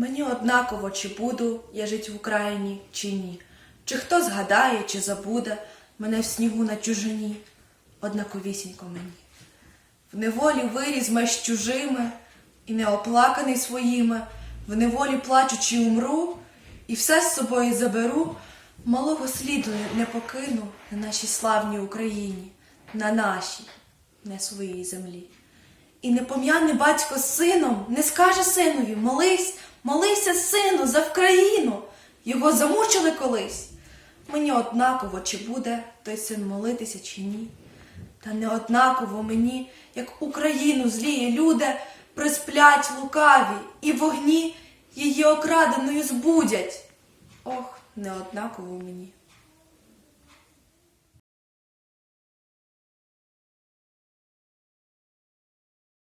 Мені однаково, чи буду я жить в Україні, чи ні. Чи хто згадає, чи забуде мене в снігу на чужині, однаковісінько мені. В неволі виріс меж чужими, і неоплаканий своїми, в неволі плачучи умру, і все з собою заберу, малого сліду не покину на нашій славній Україні, на нашій, не своїй землі. І не пом'яне батько з сином, не скаже синові, молись, молися, сину, за Вкраїну. Його замучили колись. Мені однаково, чи буде той син молитися, чи ні. Та не однаково мені, як Україну злії люди присплять лукаві і вогні її окраденою збудять. Ох, не однаково мені.